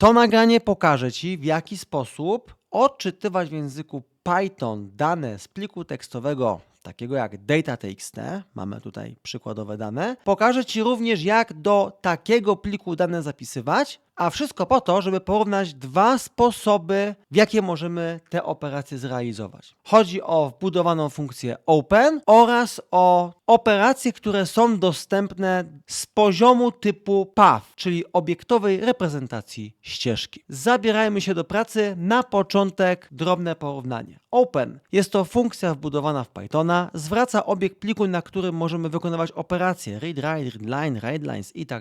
To nagranie pokaże Ci, w jaki sposób odczytywać w języku Python dane z pliku tekstowego takiego jak data.txt, mamy tutaj przykładowe dane, pokażę Ci również jak do takiego pliku dane zapisywać, a wszystko po to, żeby porównać dwa sposoby, w jakie możemy te operacje zrealizować. Chodzi o wbudowaną funkcję open oraz o operacje, które są dostępne z poziomu typu path, czyli obiektowej reprezentacji ścieżki. Zabierajmy się do pracy. Na początek drobne porównanie. Open jest to funkcja wbudowana w Pythona, zwraca obiekt pliku, na którym możemy wykonywać operacje read, write, read line, read lines i tak.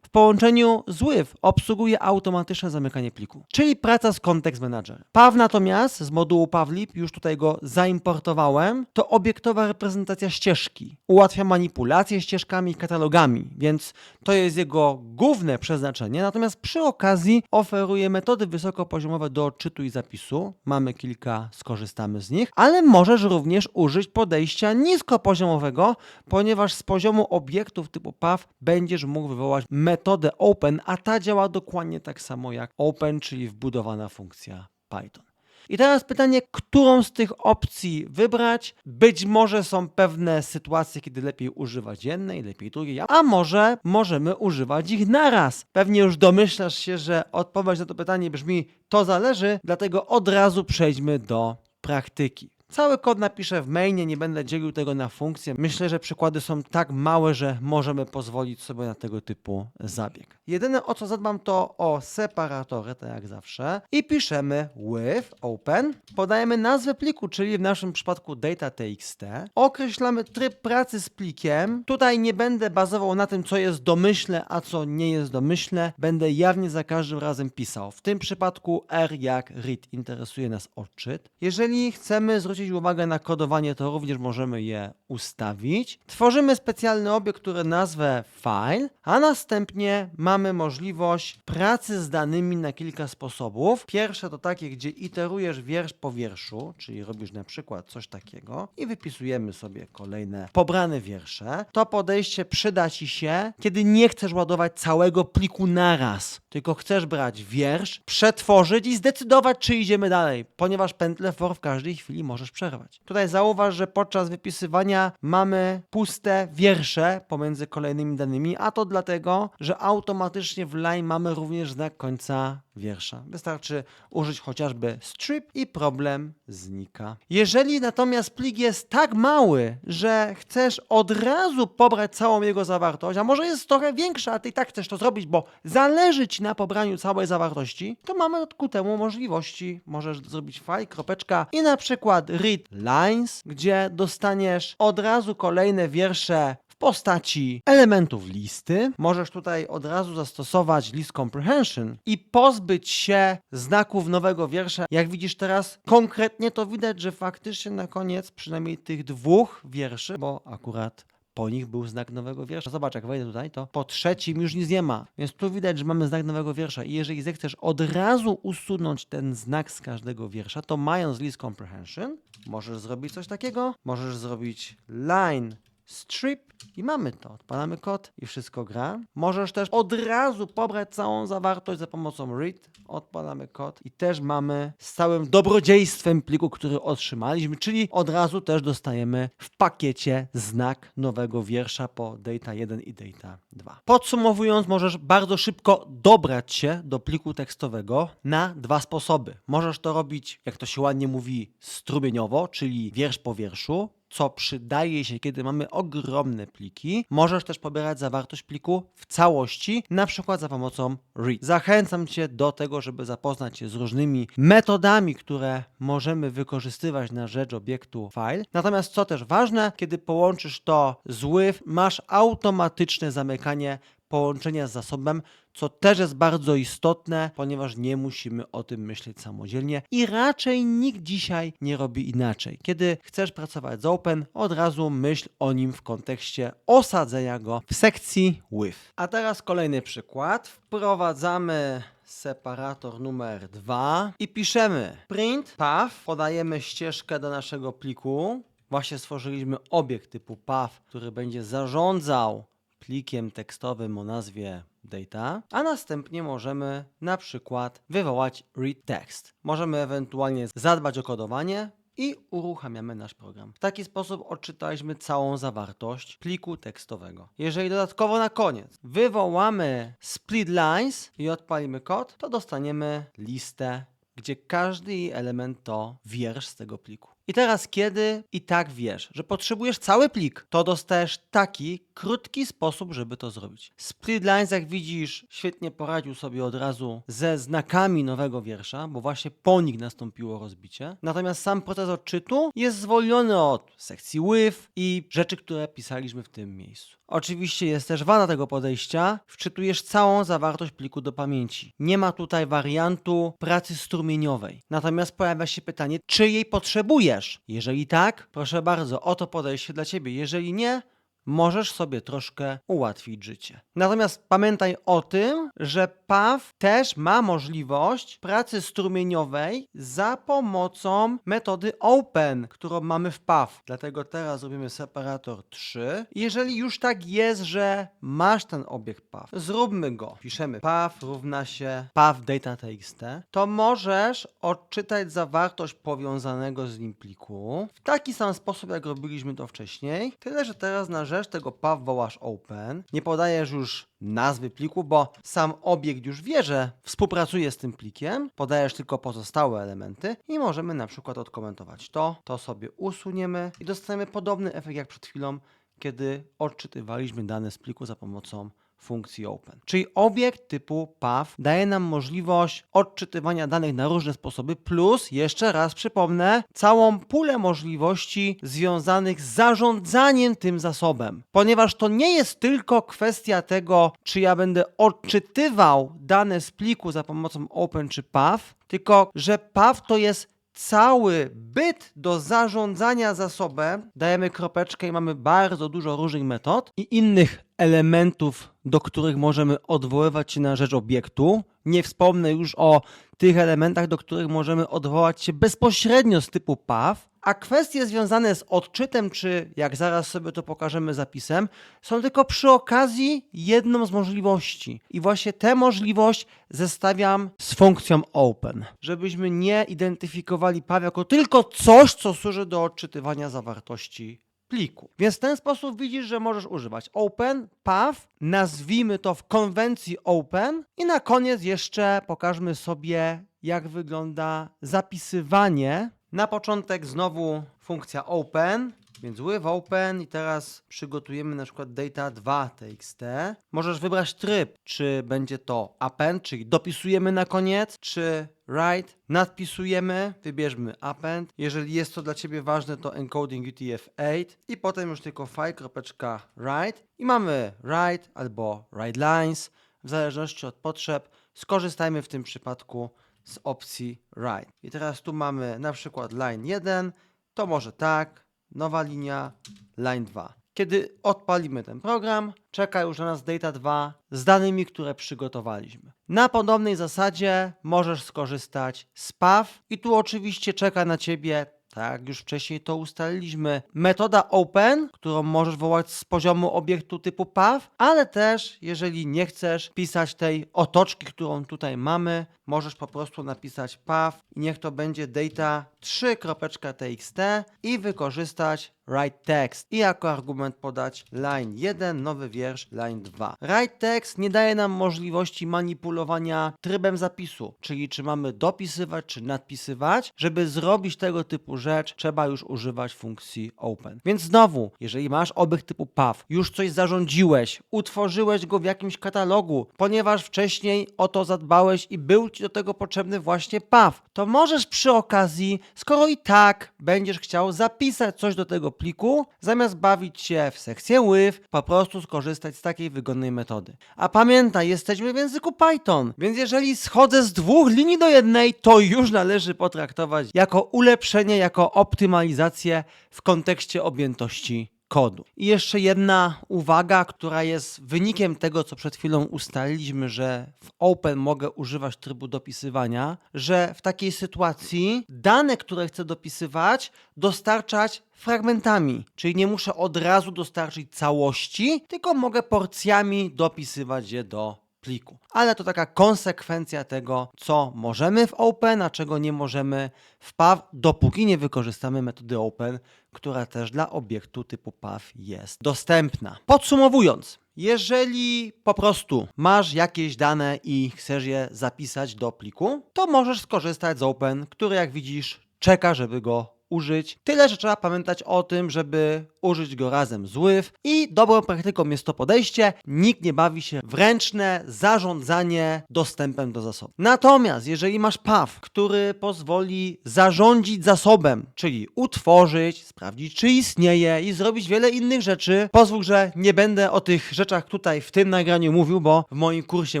W połączeniu z with obsługuje automatyczne zamykanie pliku, czyli praca z Context Manager. Path natomiast z modułu Pavlib, już tutaj go zaimportowałem, to obiektowa reprezentacja ścieżki. Ułatwia manipulację ścieżkami i katalogami, więc to jest jego główne przeznaczenie. Natomiast przy okazji oferuje metody wysokopoziomowe do odczytu i zapisu. Mamy kilka, skorzystamy z nich, ale możesz również użyć podejścia niskopoziomowego, ponieważ z poziomu obiektów typu path będziesz mógł wywołać metodę open, a ta działa dokładnie tak samo jak open, czyli wbudowana funkcja Python. I teraz pytanie, którą z tych opcji wybrać? Być może są pewne sytuacje, kiedy lepiej używać jednej, lepiej drugiej, a może możemy używać ich naraz. Pewnie już domyślasz się, że odpowiedź na to pytanie brzmi to zależy, dlatego od razu przejdźmy do praktyki. Cały kod napiszę w mainie, nie będę dzielił tego na funkcje. Myślę, że przykłady są tak małe, że możemy pozwolić sobie na tego typu zabieg. Jedyne o co zadbam to o separatory, tak jak zawsze. I piszemy with open. Podajemy nazwę pliku, czyli w naszym przypadku data.txt. Określamy tryb pracy z plikiem. Tutaj nie będę bazował na tym, co jest domyślne, a co nie jest domyślne. Będę jawnie za każdym razem pisał. W tym przypadku R jak read interesuje nas odczyt. Jeżeli chcemy zwrócić uwagę na kodowanie, to również możemy je ustawić. Tworzymy specjalny obiekt, który nazwę file, a następnie mamy możliwość pracy z danymi na kilka sposobów. Pierwsze to takie, gdzie iterujesz wiersz po wierszu, czyli robisz na przykład coś takiego i wypisujemy sobie kolejne pobrane wiersze. To podejście przyda Ci się, kiedy nie chcesz ładować całego pliku naraz, tylko chcesz brać wiersz, przetworzyć i zdecydować, czy idziemy dalej, ponieważ pętlę for w każdej chwili możesz przerwać. Tutaj zauważ, że podczas wypisywania mamy puste wiersze pomiędzy kolejnymi danymi, a to dlatego, że automatycznie w line mamy również znak końca wiersza. Wystarczy użyć chociażby strip i problem znika. Jeżeli natomiast plik jest tak mały, że chcesz od razu pobrać całą jego zawartość, a może jest trochę większa, a ty i tak chcesz to zrobić, bo zależy ci na pobraniu całej zawartości, to mamy ku temu możliwości. Możesz zrobić file, kropeczka i na przykład read lines, gdzie dostaniesz od razu kolejne wiersze postaci elementów listy. Możesz tutaj od razu zastosować list comprehension i pozbyć się znaków nowego wiersza. Jak widzisz teraz, konkretnie to widać, że faktycznie na koniec przynajmniej tych dwóch wierszy, bo akurat po nich był znak nowego wiersza. Zobacz, jak wejdę tutaj, to po trzecim już nic nie ma. Więc tu widać, że mamy znak nowego wiersza. I jeżeli zechcesz od razu usunąć ten znak z każdego wiersza, to mając list comprehension, możesz zrobić coś takiego. Możesz zrobić line strip i mamy to. Odpalamy kod i wszystko gra. Możesz też od razu pobrać całą zawartość za pomocą read. Odpalamy kod i też mamy z całym dobrodziejstwem pliku, który otrzymaliśmy, czyli od razu też dostajemy w pakiecie znak nowego wiersza po data 1 i data 2. Podsumowując, możesz bardzo szybko dobrać się do pliku tekstowego na dwa sposoby. Możesz to robić, jak to się ładnie mówi, strumieniowo, czyli wiersz po wierszu, co przydaje się, kiedy mamy ogromne pliki. Możesz też pobierać zawartość pliku w całości, na przykład za pomocą read. Zachęcam Cię do tego, żeby zapoznać się z różnymi metodami, które możemy wykorzystywać na rzecz obiektu file. Natomiast co też ważne, kiedy połączysz to z with, masz automatyczne zamykanie połączenia z zasobem, co też jest bardzo istotne, ponieważ nie musimy o tym myśleć samodzielnie i raczej nikt dzisiaj nie robi inaczej. Kiedy chcesz pracować z Open, od razu myśl o nim w kontekście osadzenia go w sekcji with. A teraz kolejny przykład. Wprowadzamy separator numer 2 i piszemy print path, podajemy ścieżkę do naszego pliku. Właśnie stworzyliśmy obiekt typu path, który będzie zarządzał plikiem tekstowym o nazwie data, a następnie możemy na przykład wywołać read text. Możemy ewentualnie zadbać o kodowanie i uruchamiamy nasz program. W taki sposób odczytaliśmy całą zawartość pliku tekstowego. Jeżeli dodatkowo na koniec wywołamy split lines i odpalimy kod, to dostaniemy listę, gdzie każdy jej element to wiersz z tego pliku. I teraz, kiedy i tak wiesz, że potrzebujesz cały plik, to dostajesz taki krótki sposób, żeby to zrobić. Split Lines, jak widzisz, świetnie poradził sobie od razu ze znakami nowego wiersza, bo właśnie po nich nastąpiło rozbicie. Natomiast sam proces odczytu jest zwolniony od sekcji with i rzeczy, które pisaliśmy w tym miejscu. Oczywiście jest też wada tego podejścia. Wczytujesz całą zawartość pliku do pamięci. Nie ma tutaj wariantu pracy strumieniowej. Natomiast pojawia się pytanie, czy jej potrzebujesz? Jeżeli tak, proszę bardzo, oto podejście dla ciebie. Jeżeli nie, możesz sobie troszkę ułatwić życie. Natomiast pamiętaj o tym, że PAW też ma możliwość pracy strumieniowej za pomocą metody open, którą mamy w PAW. Dlatego teraz zrobimy separator 3. Jeżeli już tak jest, że masz ten obiekt PAW, zróbmy go. Piszemy PAW równa się PAW data.txt, to możesz odczytać zawartość powiązanego z nim pliku w taki sam sposób, jak robiliśmy to wcześniej, tyle, że teraz na rzecz tego paw wołasz open, nie podajesz już nazwy pliku, bo sam obiekt już wie, że współpracuje z tym plikiem, podajesz tylko pozostałe elementy i możemy na przykład odkomentować to, to sobie usuniemy i dostaniemy podobny efekt jak przed chwilą, kiedy odczytywaliśmy dane z pliku za pomocą funkcji open. Czyli obiekt typu path daje nam możliwość odczytywania danych na różne sposoby, plus jeszcze raz przypomnę, całą pulę możliwości związanych z zarządzaniem tym zasobem. Ponieważ to nie jest tylko kwestia tego, czy ja będę odczytywał dane z pliku za pomocą open czy path, tylko że path to jest cały byt do zarządzania zasobem, dajemy kropeczkę i mamy bardzo dużo różnych metod i innych elementów, do których możemy odwoływać się na rzecz obiektu. Nie wspomnę już o tych elementach, do których możemy odwołać się bezpośrednio z typu path, a kwestie związane z odczytem, czy jak zaraz sobie to pokażemy zapisem, są tylko przy okazji jedną z możliwości. I właśnie tę możliwość zestawiam z funkcją open, żebyśmy nie identyfikowali paw jako tylko coś, co służy do odczytywania zawartości pliku. Więc w ten sposób widzisz, że możesz używać open, path, nazwijmy to w konwencji open i na koniec jeszcze pokażmy sobie, jak wygląda zapisywanie. Na początek znowu funkcja open, więc with open i teraz przygotujemy na przykład data2.txt. Możesz wybrać tryb, czy będzie to append, czyli dopisujemy na koniec, czy write, nadpisujemy, wybierzmy append. Jeżeli jest to dla Ciebie ważne, to encoding UTF-8 i potem już tylko file.write i mamy write albo write lines, w zależności od potrzeb. Skorzystajmy w tym przypadku z opcji write. I teraz tu mamy na przykład line 1, to może tak, nowa linia, line 2. Kiedy odpalimy ten program, czeka już na nas data 2 z danymi, które przygotowaliśmy. Na podobnej zasadzie możesz skorzystać z PAW i tu oczywiście czeka na Ciebie tak już wcześniej to ustaliliśmy, metoda open, którą możesz wołać z poziomu obiektu typu path, ale też jeżeli nie chcesz pisać tej otoczki, którą tutaj mamy, możesz po prostu napisać path i niech to będzie data 3.txt i wykorzystać write text i jako argument podać line 1, nowy wiersz, line 2. Write text nie daje nam możliwości manipulowania trybem zapisu, czyli czy mamy dopisywać, czy nadpisywać. Żeby zrobić tego typu rzecz, trzeba już używać funkcji open. Więc znowu, jeżeli masz obiekt typu path, już coś zarządziłeś, utworzyłeś go w jakimś katalogu, ponieważ wcześniej o to zadbałeś i był ci do tego potrzebny właśnie path, to możesz przy okazji, skoro i tak będziesz chciał zapisać coś do tego pliku, zamiast bawić się w sekcję with, po prostu skorzystać z takiej wygodnej metody. A pamiętaj, jesteśmy w języku Python, więc jeżeli schodzę z dwóch linii do jednej, to już należy potraktować jako ulepszenie, jako optymalizację w kontekście objętości kodu. I jeszcze jedna uwaga, która jest wynikiem tego, co przed chwilą ustaliliśmy, że w Open mogę używać trybu dopisywania, że w takiej sytuacji dane, które chcę dopisywać, dostarczać fragmentami, czyli nie muszę od razu dostarczyć całości, tylko mogę porcjami dopisywać je do pliku. Ale to taka konsekwencja tego, co możemy w Open, a czego nie możemy w PAW, dopóki nie wykorzystamy metody Open, która też dla obiektu typu PAW jest dostępna. Podsumowując, jeżeli po prostu masz jakieś dane i chcesz je zapisać do pliku, to możesz skorzystać z Open, który jak widzisz czeka, żeby go użyć. Tyle, że trzeba pamiętać o tym, żeby użyć go razem z WIF i dobrą praktyką jest to podejście. Nikt nie bawi się w ręczne zarządzanie dostępem do zasobu. Natomiast jeżeli masz PAW, który pozwoli zarządzić zasobem, czyli utworzyć, sprawdzić czy istnieje i zrobić wiele innych rzeczy, pozwól, że nie będę o tych rzeczach tutaj w tym nagraniu mówił, bo w moim kursie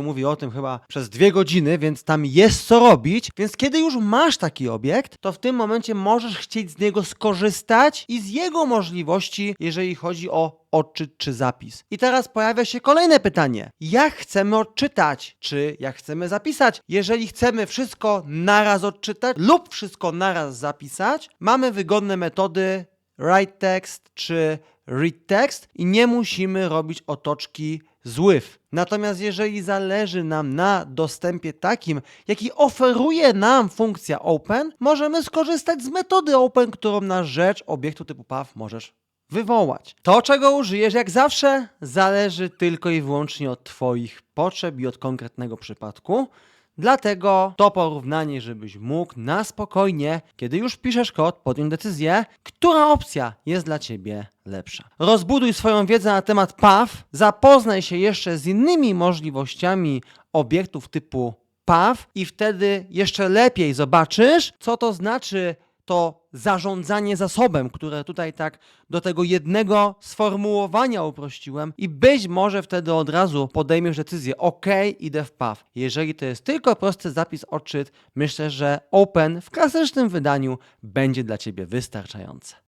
mówię o tym chyba przez dwie godziny, więc tam jest co robić. Więc kiedy już masz taki obiekt, to w tym momencie możesz chcieć z niego skorzystać i z jego możliwości, jeżeli chodzi o odczyt czy zapis. I teraz pojawia się kolejne pytanie. Jak chcemy odczytać? Czy jak chcemy zapisać? Jeżeli chcemy wszystko naraz odczytać lub wszystko naraz zapisać, mamy wygodne metody write text czy read text i nie musimy robić otoczki z WIF. Natomiast jeżeli zależy nam na dostępie takim, jaki oferuje nam funkcja Open, możemy skorzystać z metody Open, którą na rzecz obiektu typu PAW możesz wywołać. To, czego użyjesz, jak zawsze, zależy tylko i wyłącznie od Twoich potrzeb i od konkretnego przypadku. Dlatego to porównanie, żebyś mógł na spokojnie, kiedy już piszesz kod, podjąć decyzję, która opcja jest dla Ciebie lepsza. Rozbuduj swoją wiedzę na temat PAW, zapoznaj się jeszcze z innymi możliwościami obiektów typu PAW i wtedy jeszcze lepiej zobaczysz, co to znaczy to zarządzanie zasobem, które tutaj tak do tego jednego sformułowania uprościłem i być może wtedy od razu podejmiesz decyzję, ok, idę w PAW. Jeżeli to jest tylko prosty zapis odczyt, myślę, że Open w klasycznym wydaniu będzie dla Ciebie wystarczające.